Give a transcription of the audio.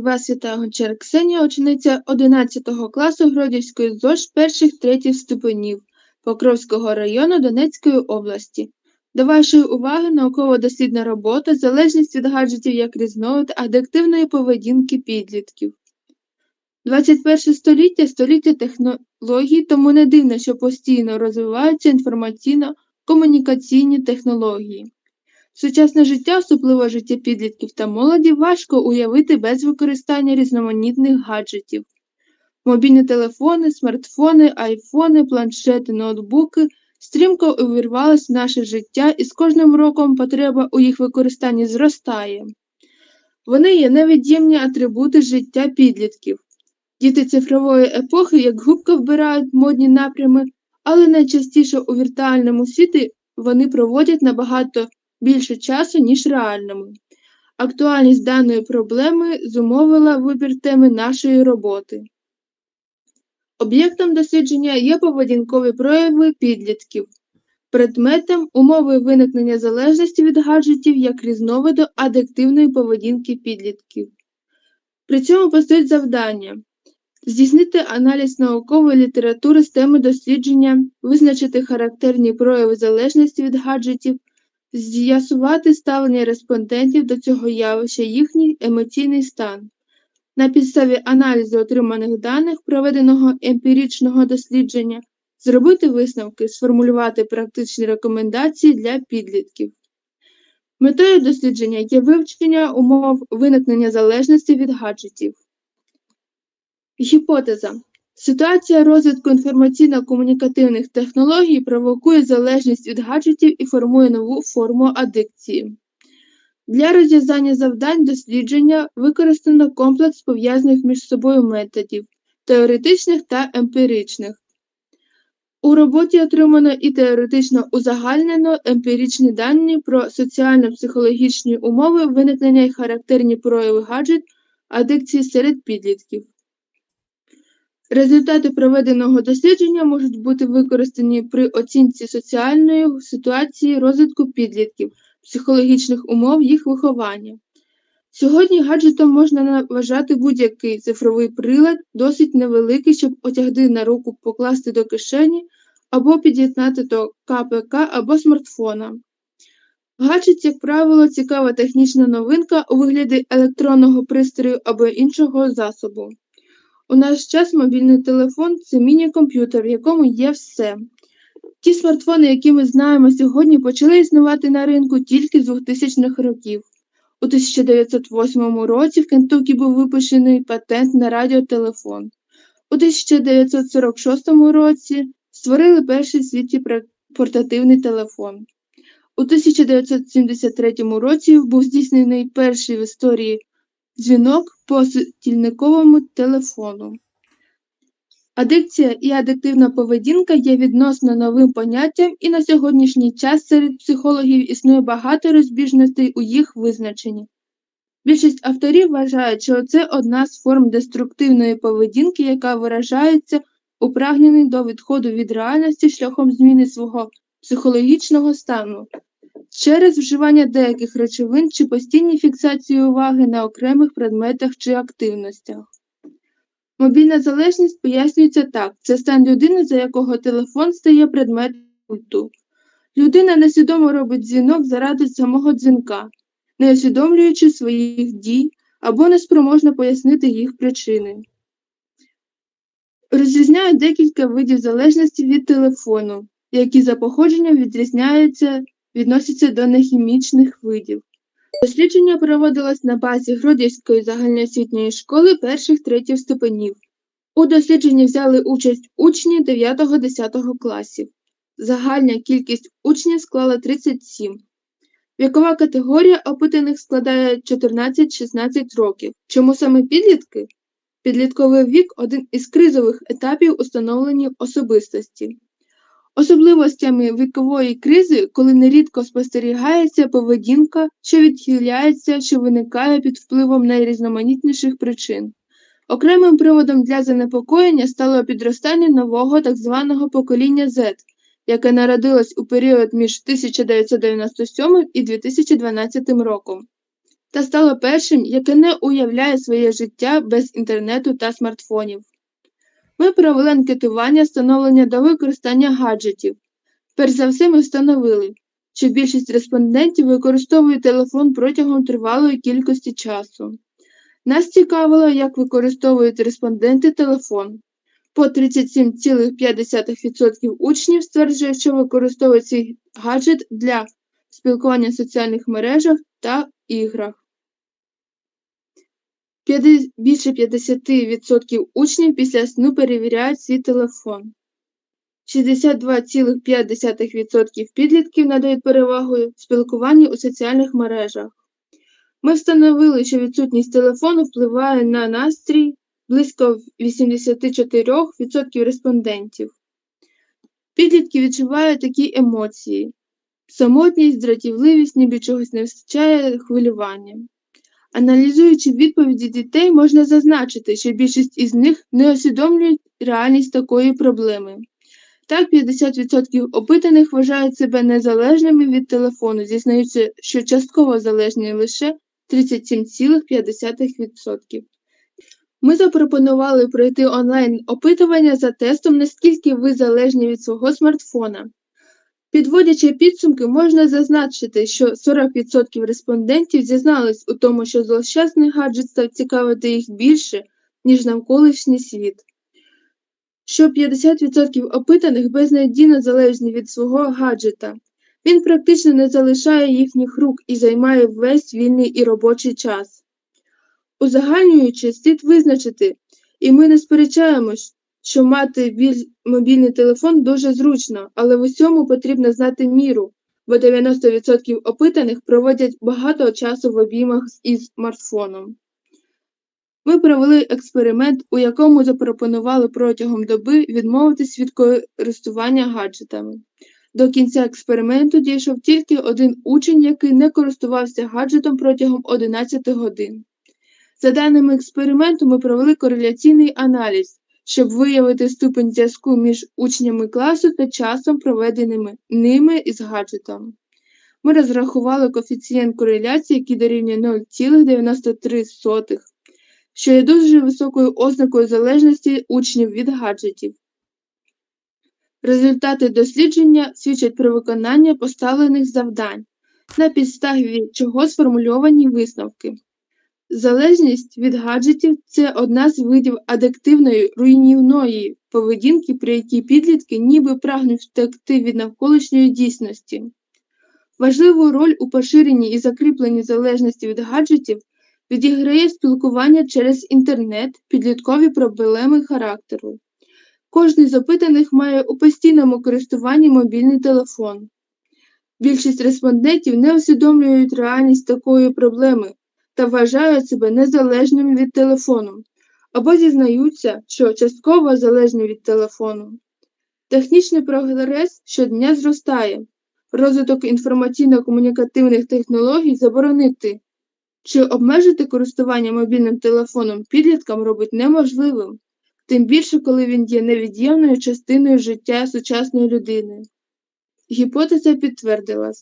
Вас вітає Гончар Ксенія, учениця 11 класу Гродівської ЗОЖ перших третіх ступенів Покровського району Донецької області. До вашої уваги науково-дослідна робота «Залежність від гаджетів як різновид адиктивної поведінки підлітків». 21 століття – століття технологій, тому не дивно, що постійно розвиваються інформаційно-комунікаційні технології. Сучасне життя, особливо життя підлітків та молоді, важко уявити без використання різноманітних гаджетів. Мобільні телефони, смартфони, айфони, планшети, ноутбуки стрімко увірвались в наше життя, і з кожним роком потреба у їх використанні зростає. Вони є невід'ємні атрибути життя підлітків. Діти цифрової епохи як губка вбирають модні напрями, але найчастіше у віртуальному світі вони проводять набагато більше часу, ніж реальному. Актуальність даної проблеми зумовила вибір теми нашої роботи. Об'єктом дослідження є поведінкові прояви підлітків, предметом умови виникнення залежності від гаджетів як різновиду адиктивної поведінки підлітків. При цьому постають завдання здійснити аналіз наукової літератури з теми дослідження, визначити характерні прояви залежності від гаджетів, з'ясувати ставлення респондентів до цього явища, їхній емоційний стан. На підставі аналізу отриманих даних, проведеного емпіричного дослідження, зробити висновки, сформулювати практичні рекомендації для підлітків. Метою дослідження є вивчення умов виникнення залежності від гаджетів. Гіпотеза Ситуація розвитку інформаційно-комунікативних технологій провокує залежність від гаджетів і формує нову форму адикції. Для розв'язання завдань дослідження використано комплекс пов'язаних між собою методів теоретичних та емпіричних. У роботі отримано і теоретично узагальнено емпіричні дані про соціально-психологічні умови виникнення і характерні прояви гаджет адикції серед підлітків. Результати проведеного дослідження можуть бути використані при оцінці соціальної ситуації розвитку підлітків, психологічних умов їх виховання. Сьогодні гаджетом можна вважати будь-який цифровий прилад, досить невеликий, щоб отягти на руку покласти до кишені або під'єднати до КПК або смартфона. Гаджет, як правило, цікава технічна новинка у вигляді електронного пристрою або іншого засобу. У наш час мобільний телефон це міні-комп'ютер, в якому є все. Ті смартфони, які ми знаємо сьогодні, почали існувати на ринку тільки з 2000-х років. У 1908 році в Кентукі був випущений патент на радіотелефон. У 1946 році створили перший в світі портативний телефон. У 1973 році був здійснений перший в історії дзвінок по стільниковому телефону. Адикція і адиктивна поведінка є відносно новим поняттям, і на сьогоднішній час серед психологів існує багато розбіжностей у їх визначенні. Більшість авторів вважають, що це одна з форм деструктивної поведінки, яка виражається у прагненні до відходу від реальності шляхом зміни свого психологічного стану, через вживання деяких речовин чи постійні фіксації уваги на окремих предметах чи активностях. Мобільна залежність пояснюється так: це стан людини, за якого телефон стає предметом культу. Людина несвідомо робить дзвінок заради самого дзвінка, не усвідомлюючи своїх дій або неспроможна пояснити їх причини. Розрізняють декілька видів залежності від телефону, які за походженням відрізняються відносяться до нехімічних видів. Дослідження проводилось на базі Гродівської загальноосвітньої школи перших третіх ступенів. У дослідженні взяли участь учні 9-10 класів. Загальна кількість учнів склала 37. Вікова категорія опитаних складає 14-16 років. Чому саме підлітки? Підлітковий вік один із кризових етапів установлення особистості. Особливостями вікової кризи, коли нерідко спостерігається поведінка, що відхиляється, що виникає під впливом найрізноманітніших причин. Окремим приводом для занепокоєння стало підростання нового так званого покоління Z, яке народилось у період між 1997 і 2012 роком. та стало першим, яке не уявляє своє життя без інтернету та смартфонів. Ми провели анкетування становлення до використання гаджетів. Перш за все, ми встановили, що більшість респондентів використовує телефон протягом тривалої кількості часу. Нас цікавило, як використовують респонденти телефон. По 37,5% учнів стверджує, що використовують цей гаджет для спілкування в соціальних мережах та іграх. Більше 50% учнів після сну перевіряють свій телефон. 62,5% підлітків надають перевагу спілкуванню у соціальних мережах. Ми встановили, що відсутність телефону впливає на настрій близько 84% респондентів. Підлітки відчувають такі емоції: самотність, дратівливість, ніби чогось не вистачає, хвилювання. Аналізуючи відповіді дітей, можна зазначити, що більшість із них не усвідомлюють реальність такої проблеми. Так, 50% опитаних вважають себе незалежними від телефону, зізнаються, що частково залежні лише 37,5%. Ми запропонували пройти онлайн-опитування за тестом, наскільки ви залежні від свого смартфона. Підводячи підсумки, можна зазначити, що 40% респондентів зізнались у тому, що злощасний гаджет став цікавити їх більше, ніж навколишній світ. Що 50% опитаних безнадійно залежні від свого гаджета. Він практично не залишає їхніх рук і займає весь вільний і робочий час. Узагальнюючи, слід визначити, і ми не сперечаємось, що мати біль- мобільний телефон дуже зручно, але в усьому потрібно знати міру, бо 90% опитаних проводять багато часу в обіймах із смартфоном. Ми провели експеримент, у якому запропонували протягом доби відмовитись від користування гаджетами. До кінця експерименту дійшов тільки один учень, який не користувався гаджетом протягом 11 годин. За даними експерименту, ми провели кореляційний аналіз, щоб виявити ступень зв'язку між учнями класу та часом, проведеними ними із гаджетом. Ми розрахували коефіцієнт кореляції, який дорівнює 0,93, що є дуже високою ознакою залежності учнів від гаджетів. Результати дослідження свідчать про виконання поставлених завдань, на підставі чого сформульовані висновки. Залежність від гаджетів це одна з видів адиктивної руйнівної поведінки, при якій підлітки ніби прагнуть втекти від навколишньої дійсності. Важливу роль у поширенні і закріпленні залежності від гаджетів відіграє спілкування через інтернет, підліткові проблеми характеру. Кожний з опитаних має у постійному користуванні мобільний телефон. Більшість респондентів не усвідомлюють реальність такої проблеми та вважають себе незалежними від телефону або зізнаються, що частково залежні від телефону. Технічний прогрес щодня зростає. Розвиток інформаційно-комунікативних технологій заборонити чи обмежити користування мобільним телефоном підліткам робить неможливим, тим більше, коли він є невід'ємною частиною життя сучасної людини. Гіпотеза підтвердилась.